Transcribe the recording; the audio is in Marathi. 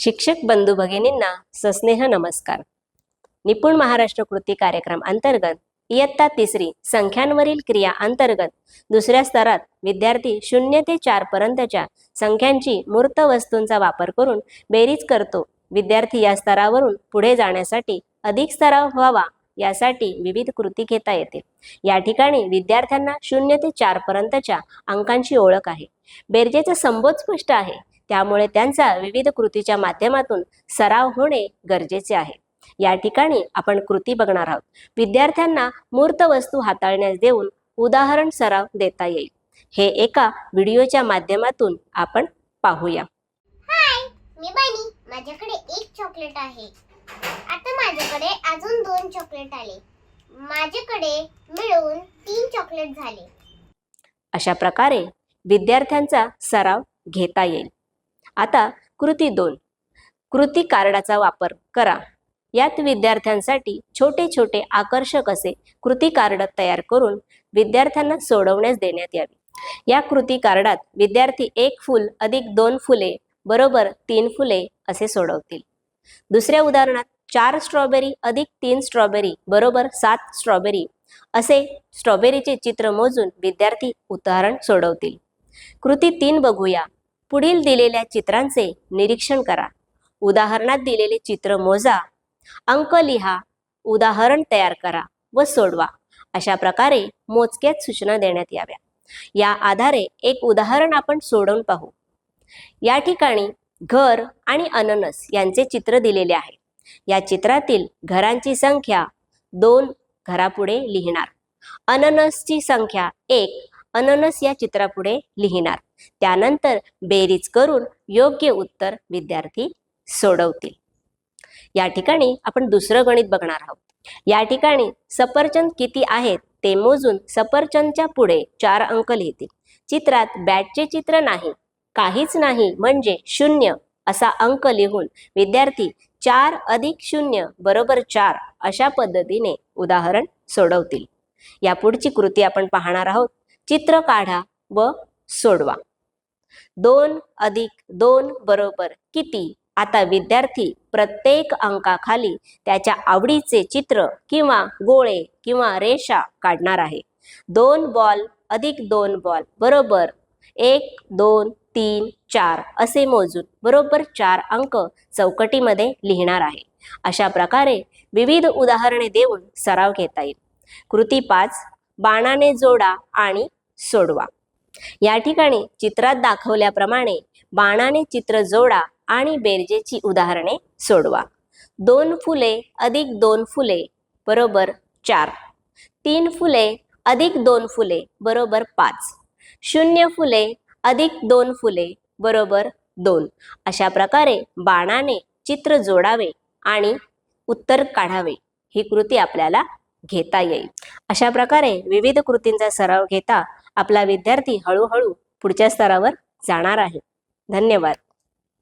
शिक्षक बंधू भगिनींना सस्नेह नमस्कार. निपुण महाराष्ट्र कृती कार्यक्रम अंतर्गत इयत्ता तिसरी संख्यांवरील क्रिया अंतर्गत दुसऱ्या स्तरात विद्यार्थी शून्य ते चार पर्यंतच्या संख्यांची मूर्त वस्तूंचा वापर करून बेरीज करतो. विद्यार्थी या स्तरावरून पुढे जाण्यासाठी अधिक सराव व्हावा यासाठी विविध कृती घेता येतील या ठिकाणी विद्यार्थ्यांना शून्य ते चार पर्यंतच्या अंकांची ओळख आहे. बेरजेचा संबोध स्पष्ट आहे. त्यामुळे त्यांचा विविध कृतीच्या माध्यमातून सराव होणे गरजेचे आहे. या ठिकाणी आपण कृती बघणार आहोत. विद्यार्थ्यांना मूर्त वस्तू हाताळण्यास देऊन उदाहरण सराव देता येईल. हे एका व्हिडिओच्या माध्यमातून आपण पाहूया. हाय मी बनी. माझ्याकडे एक चॉकलेट आहे. आता माझ्याकडे अजून दोन चॉकलेट आले. माझ्याकडे मिळून तीन चॉकलेट झाले. अशा प्रकारे विद्यार्थ्यांचा सराव घेता येईल. आता कृती दोन. कृती कार्डाचा वापर करा. यात विद्यार्थ्यांसाठी छोटे छोटे आकर्षक असे कृती कार्ड तयार करून विद्यार्थ्यांना सोडवण्यास देण्यात यावे. या कृती कार्डात विद्यार्थी एक फूल अधिक दोन फुले बरोबर तीन फुले असे सोडवतील. दुसऱ्या उदाहरणात चार स्ट्रॉबेरी अधिक तीन स्ट्रॉबेरी बरोबर सात स्ट्रॉबेरी असे स्ट्रॉबेरीचे चित्र मोजून विद्यार्थी उदाहरण सोडवतील. कृती तीन बघूया. पुढील दिलेल्या चित्रांचे निरीक्षण करा. उदाहरणात दिलेले चित्र मोजा. अंक लिहा. उदाहरण तयार करा व सोडवा. अशा प्रकारे मोजक्यात सूचना देण्यात याव्या. या आधारे एक उदाहरण आपण सोडवून पाहू. या ठिकाणी घर आणि अननस यांचे चित्र दिलेले आहे. या चित्रातील घरांची संख्या दोन घरापुढे लिहिणार. अननसची संख्या एक अननस या चित्रापुढे लिहिणार. त्यानंतर बेरीज करून योग्य उत्तर विद्यार्थी सोडवतील. या ठिकाणी आपण दुसरं गणित बघणार आहोत. या ठिकाणी सफरचंद किती आहेत ते मोजून सफरचंदच्या पुढे चार अंक लिहितील. चित्रात बॅटचे चित्र नाही काहीच नाही म्हणजे शून्य असा अंक लिहून विद्यार्थी चार अधिक शून्य बरोबर चार अशा पद्धतीने उदाहरण सोडवतील. या पुढची कृती आपण पाहणार आहोत. चित्र काढा व सोडवा. दोन अधिक दोन बरोबर किती? आता विद्यार्थी प्रत्येक अंकाखाली त्याच्या आवडीचे चित्र किंवा गोळे किंवा रेषा काढणार आहे. दोन बॉल अधिक दोन बॉल बरोबर एक दोन तीन चार असे मोजून बरोबर चार अंक चौकटीमध्ये लिहिणार आहे. अशा प्रकारे विविध उदाहरणे देऊन सराव घेता येईल. कृती पाच बाणाने जोडा आणि सोडवा. या ठिकाणी चित्रात दाखवल्याप्रमाणे बाणाने चित्र जोडा आणि बेरजेची उदाहरणे सोडवा. दोन फुले अधिक दोन फुले बरोबर चार. तीन फुले अधिक दोन फुले बरोबर पाच. शून्य फुले अधिक दोन फुले बरोबर दोन. अशा प्रकारे बाणाने चित्र जोडावे आणि उत्तर काढावे. ही कृती आपल्याला घेता येईल. अशा प्रकारे विविध कृतींचा सराव घेता आपला विद्यार्थी हळूहळू पुढच्या स्तरावर जाणार आहे. धन्यवाद.